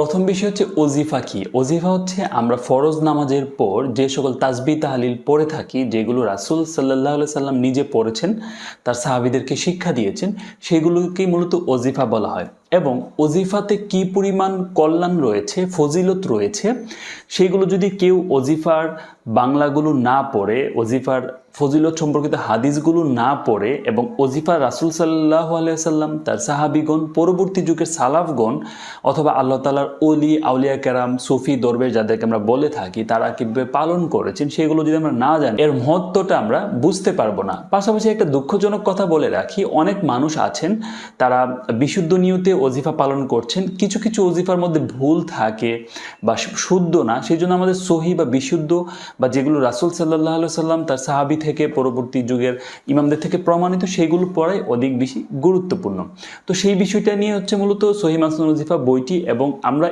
প্রথম বিষয় হচ্ছে ওজিফা কি? ওজিফা হচ্ছে আমরা ফরজ নামাজের পর যে সকল তাজবি তাহালিল পড়ে থাকি, যেগুলো রাসুল সাল্লাহ সাল্লাম নিজে পড়েছেন, তার সাহাবিদেরকে শিক্ষা দিয়েছেন, সেগুলোকেই মূলত ওজিফা বলা হয়। এবং ওজিফাতে কি পরিমাণ কল্যাণ রয়েছে, ফজিলত রয়েছে, সেগুলো যদি কেউ ওজিফার বাংলাগুলো না পড়ে, ওজিফার ফজিলত সম্পর্কিত হাদিসগুলো না পড়ে এবং ওজিফা রাসুল সাল্লাহ আলিয়াল্লাম তার সাহাবিগণ, পরবর্তী যুগের সালাফগণ অথবা আল্লাহ তালার অলি আউলিয়া কেরাম, সুফি দরবেশ যাদেরকে আমরা বলে থাকি, তারা কীভাবে পালন করেছেন সেগুলো যদি আমরা না জানি, এর মহত্বটা আমরা বুঝতে পারব না। পাশাপাশি একটা দুঃখজনক কথা বলে রাখি, অনেক মানুষ আছেন, তারা বিশুদ্ধ নিয়তে ওজিফা পালন করছেন, কিছু কিছু ওজিফার মধ্যে ভুল থাকে বা শুদ্ধ না সেই জন্য আমাদের সহি বা বিশুদ্ধ বা যেগুলো রাসুল সাল্লাহ আলু সাল্লাম তার সাহাবি থেকে পরবর্তী যুগের ইমামদের থেকে প্রমাণিত সেইগুলো পড়াই অধিক বেশি গুরুত্বপূর্ণ। তো সেই বিষয়টা নিয়ে হচ্ছে মূলত সহিমাসনজিফা বইটি এবং আমরা